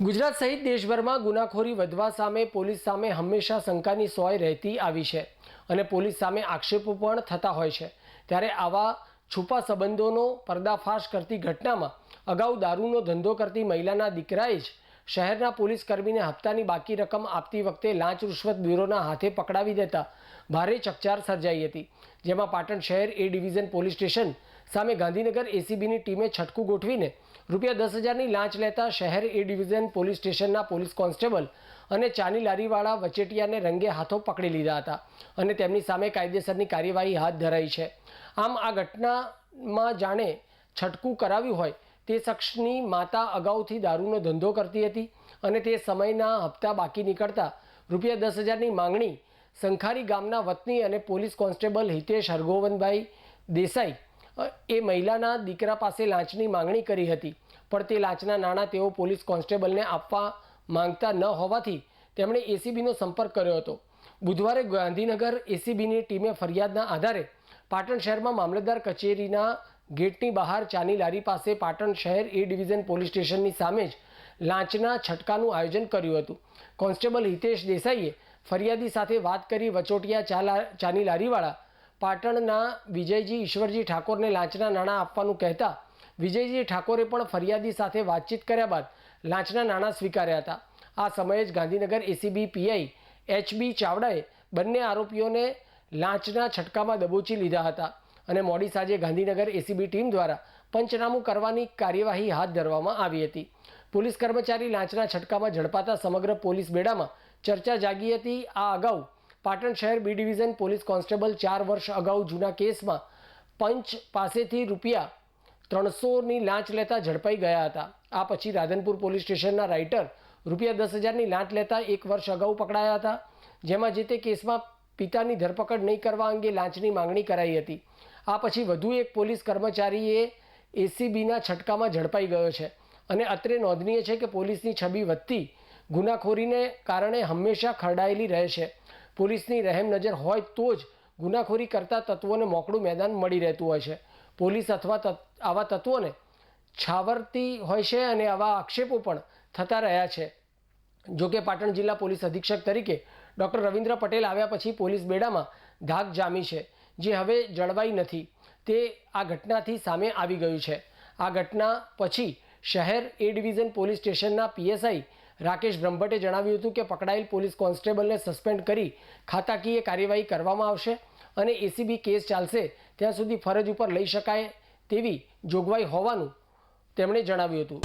ગુજરાત સહિત દેશભરમાં ગુનાખોરી વધવા સામે પોલીસ સામે હંમેશા શંકાની સોય રહેતી આવી છે અને પોલીસ સામે આક્ષેપો પણ થતા હોય છે. ત્યારે આવા છુપા સંબંધોનો પર્દાફાશ કરતી ઘટનામાં અગાઉ દારૂનો ધંધો કરતી મહિલાના દીકરાએ જ શહેરના પોલીસ કર્મીને હપ્તાની બાકી રકમ આપતી વખતે લાંચ રૂશ્વત બ્યુરોના હાથે પકડાવી દેતા ભારે ચકચાર સર્જાઈ હતી, જેમાં પાટણ શહેર એ ડિવિઝન પોલીસ સ્ટેશન સામે ગાંધીનગર એસીબીની ટીમે છટકું ગોઠવીને રૂપિયા દસ હજારની લાંચ લેતા શહેર એ ડિવિઝન પોલીસ સ્ટેશનના પોલીસ કોન્સ્ટેબલ અને ચાની લારીવાળા વચેટિયાને રંગે હાથો પકડી લીધા હતા અને તેમની સામે કાયદેસરની કાર્યવાહી હાથ ધરાઈ છે. આમ આ ઘટનામાં જાણે છટકું કરાવ્યું હોય તે શખ્સની માતા અગાઉથી દારૂનો ધંધો કરતી હતી અને તે સમયના હપ્તા બાકી નીકળતા રૂપિયા દસ હજારની માંગણી સંખારી ગામના વતની અને પોલીસ કોન્સ્ટેબલ હિતેશ હરગોવનભાઈ દેસાઈ એ મહિલાના દીકરા પાસે લાંચની માંગણી કરી હતી. પણ તે લાંચના નાણાં તેઓ પોલીસ કોન્સ્ટેબલને આપવા માંગતા ન હોવાથી તેમણે એસીબીનો સંપર્ક કર્યો હતો. બુધવારે ગાંધીનગર એસીબીની ટીમે ફરિયાદના આધારે પાટણ શહેરમાં મામલતદાર કચેરીના ગેટની બહાર ચાની લારી પાસે પાટણ શહેર એ ડિવિઝન પોલીસ સ્ટેશનની સામે જ લાંચના છટકાનું આયોજન કર્યું હતું. કોન્સ્ટેબલ હિતેશ દેસાઈએ ફરિયાદી સાથે વાત કરી વચોટિયા ચા ચાની લારીવાળા પાટણના વિજયજી ઈશ્વરજી ઠાકોરને લાંચના નાણાં આપવાનું કહેતા વિજયજી ઠાકોરે પણ ફરિયાદી સાથે વાતચીત કર્યા બાદ લાંચના નાણાં સ્વીકાર્યા હતા. આ સમયે જ ગાંધીનગર એસીબી પીઆઈ એચબી ચાવડાએ બંને આરોપીઓને લાંચના છટકામાં દબોચી લીધા હતા. અને મોડી સાંજે ગાંધીનગર એસીબી ટીમ દ્વારા પંચનામું કરવાની કાર્યવાહી હાથ ધરવામાં આવી હતી. પોલીસ કર્મચારી લાંચના છટકામાં ઝડપાતા સમગ્ર પોલીસ બેડામાં ચર્ચા જાગી હતી. આ અગાઉ પાટણ શહેર બી ડિવિઝન પોલીસ કોન્સ્ટેબલ ચાર વર્ષ અગાઉ જૂના કેસમાં પંચ પાસેથી રૂપિયા ત્રણસોની લાંચ લેતા ઝડપાઈ ગયા હતા. આ પછી રાધનપુર પોલીસ સ્ટેશનના રાઇટર રૂપિયા દસ હજારની લાંચ લેતા એક વર્ષ અગાઉ પકડાયા હતા, જેમાં જે તે કેસમાં પિતાની ધરપકડ નહીં કરવા અંગે લાંચની માંગણી કરાઈ હતી. આ પછી વધુ એક પોલીસ કર્મચારીએ એસીબીના છટકામાં ઝડપાઈ ગયો છે. અને અત્રે નોંધનીય છે કે પોલીસની છબી વધતી ગુનાખોરીને કારણે હંમેશા ખરડાયેલી રહે છે. પોલીસની રહેમ નજર હોય તો જ ગુનાખોરી કરતા તત્વોને મોકળું મેદાન મળી રહેતું હોય છે. પોલીસ અથવા આવા તત્વોને છાવરતી હોય છે અને આવા આક્ષેપો પણ થતા રહ્યા છે. જોકે પાટણ જિલ્લા પોલીસ અધિક્ષક તરીકે ડૉક્ટર રવિન્દ્ર પટેલ આવ્યા પછી પોલીસ બેડામાં ધાક જામી છે. જે હવે જળવાઈ નથી, તે આ ઘટનાથી સામે આવી ગયું છે. આ ઘટના પછી શહેર એ ડિવિઝન પોલીસ સ્ટેશનના પીએસઆઈ રાકેશ બ્રહ્મભટ્ટે જણાવ્યું હતું કે પકડાયેલ પોલીસ કોન્સ્ટેબલને સસ્પેન્ડ કરી ખાતાકીય કાર્યવાહી કરવામાં આવશે અને એસીબી કેસ ચાલશે, ત્યાં સુધી ફરજ ઉપર લઈ શકાય તેવી જોગવાઈ હોવાનું તેમણે જણાવ્યું હતું.